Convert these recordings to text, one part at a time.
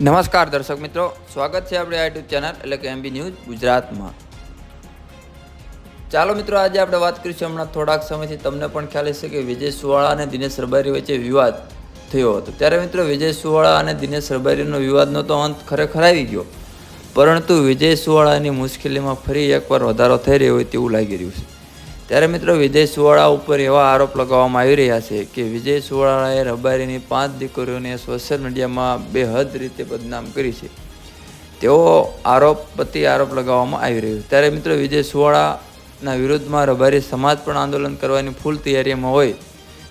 નમસ્કાર દર્શક મિત્રો, સ્વાગત છે આપણે આ યુટ્યુબ ચેનલ એટલે કે એમબી ન્યૂઝ ગુજરાતમાં. ચાલો મિત્રો, આજે આપણે વાત કરીશું હમણાં થોડાક સમયથી તમને પણ ખ્યાલ હશે કે વિજય સુવાળા અને દિનેશ રબારી વચ્ચે વિવાદ થયો હતો. ત્યારે મિત્રો, વિજય સુવાળા અને દિનેશ રબારીનો વિવાદનો તો અંત ખરેખર આવી ગયો. પરંતુ વિજય સુવાળાની મુશ્કેલીમાં ફરી એકવાર વધારો થઈ રહ્યો હોય તેવું લાગી રહ્યું છે. ત્યારે મિત્રો વિજય સુવાળા ઉપર એવા આરોપ લગાવવામાં આવી રહ્યા છે કે વિજય સુવાળાએ રબારીની પાંચ દીકરીઓને સોશિયલ મીડિયામાં બેહદ રીતે બદનામ કરી છે. તેવો આરોપ પતિ આરોપ લગાવવામાં આવી રહ્યો. ત્યારે મિત્રો વિજય સુવાળાના વિરુદ્ધમાં રબારી સમાજ પણ આંદોલન કરવાની ફૂલ તૈયારીમાં હોય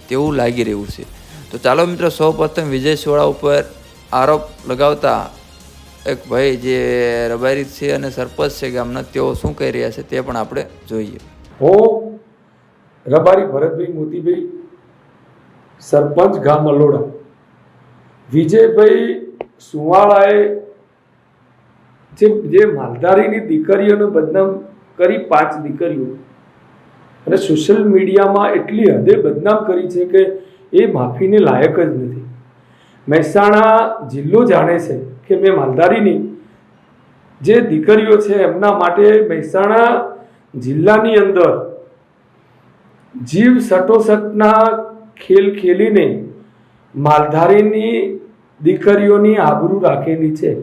તેવું લાગી રહ્યું છે. તો ચાલો મિત્રો સૌપ્રથમ વિજય સુવાળા ઉપર આરોપ લગાવતા એક ભાઈ જે રબારી છે અને સરપંચ છે ગામના, તેઓ શું કહી રહ્યા છે તે પણ આપણે જોઈએ. હું રબારી ભરતભાઈ મોતીભાઈ, સરપંચ ગામ અલોડા વિજયભાઈ સુવાળાએ જે જે માલધારીની દીકરીઓને બદનામ કરી પાંચ દીકરીઓ, અને સોશિયલ મીડિયામાં એટલી હદે બદનામ કરી છે કે એ માફીને લાયક જ નથી. મહેસાણા જિલ્લો જાણે છે કે મેં માલધારીની જે દીકરીઓ છે એમના માટે મહેસાણા જિલ્લાની અંદર જીવ સટોસટના ખેલ ખેલીને માલધારીની દીકરીઓની આબરૂ રાખેલી છે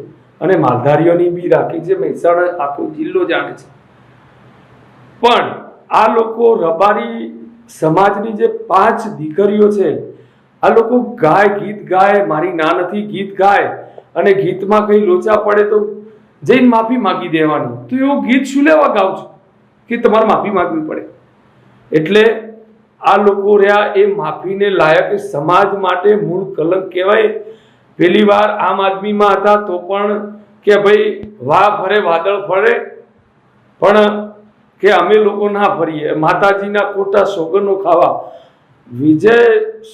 અને માલધારીઓની બી રાખી છે. મહેસાણા આખો જિલ્લો જાણે છે. પણ આ લોકો રબારી સમાજની જે પાંચ દીકરીઓ છે, આ લોકો ગાય ગીત ગાય, મારી ના નથી ગીત ગાય અને ગીતમાં કઈ લોચા પડે તો જઈને માફી માગી દેવાની. તો એવું ગીત શું લેવા ગાઉં છું? કે તમારે માફી માંગવી પડે? એટલે આ લોકો રહ્યા એ માફીને લાયક સમાજ માટે મૂળ કલંક કહેવાય. પેલી વાર આમ આદમીમાં હતા તો પણ કે ભાઈ વાહ ફરે, વાદળ ફરે. પણ કે અમે લોકો ના ફરીએ. માતાજીના ખોટા સોગનો ખાવા. વિજય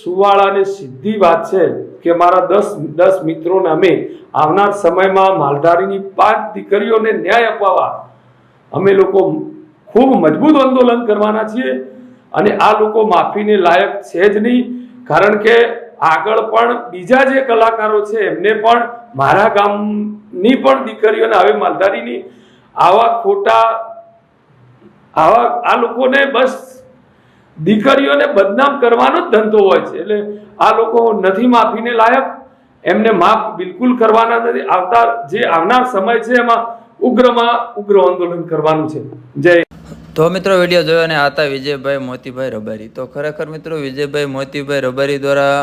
સુવાળાની સીધી વાત છે કે મારા દસ દસ મિત્રોને અમે આવનાર સમયમાં માલધારીની પાંચ દીકરીઓને ન્યાય અપાવવા. અમે લોકો ખૂબ મજબૂત આંદોલન કરવાના છીએ અને આ લોકો માફીને લાયક છે જ નહીં. કારણ કે આગળ પણ બીજા જે કલાકારો છે, એમને પણ મારા ગામની પણ દીકરીઓને હવે માલધારીની આવા ખોટા આવા આ લોકોને બસ દીકરીઓને બદનામ કરવાનો જ ધંધો હોય છે. એટલે આ લોકો નથી માફીને લાયક. એમને માફ બિલકુલ કરવાના નથી. આવતા જે આવનાર સમય છે, એમાં ઉગ્રમાં ઉગ્ર આંદોલન કરવાનું છે. જય તો મિત્રો વીડિયો જોયો અને આતા વિજયભાઈ મોતીભાઈ રબારી. તો ખરેખર મિત્રો વિજયભાઈ મોતીભાઈ રબારી દ્વારા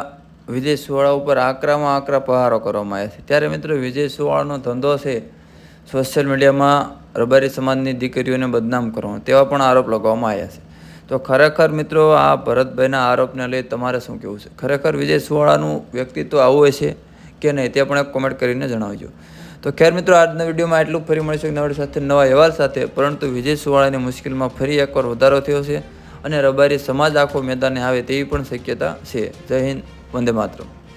વિજય સુવાળા ઉપર આકરામાં આકરા પહારો કરવામાં આવ્યા છે. ત્યારે મિત્રો વિજય સુવાળાનો ધંધો છે સોશિયલ મીડિયામાં રબારી સમાજની દીકરીઓને બદનામ કરવાનો, તેવા પણ આરોપ લગાવવામાં આવ્યા છે. તો ખરેખર મિત્રો આ ભરતભાઈના આરોપને લઈ તમારે શું કહેવું છે? ખરેખર વિજય સુવાળાનું વ્યક્તિત્વ આવું હોય છે કે નહીં તે પણ એક કોમેન્ટ કરીને જણાવજો. તો ખેર મિત્રો, આજના વિડીયોમાં એટલું ફરી મળીશું નવડી નવા સાથે, નવા અહેવાલ સાથે. પરંતુ વિજય સુવાળાની મુશ્કેલીમાં ફરી એકવાર વધારો થયો છે અને રબારી સમાજ આખો મેદાને આવે તેવી પણ શક્યતા છે. જય હિન્દ, વંદે માતરમ.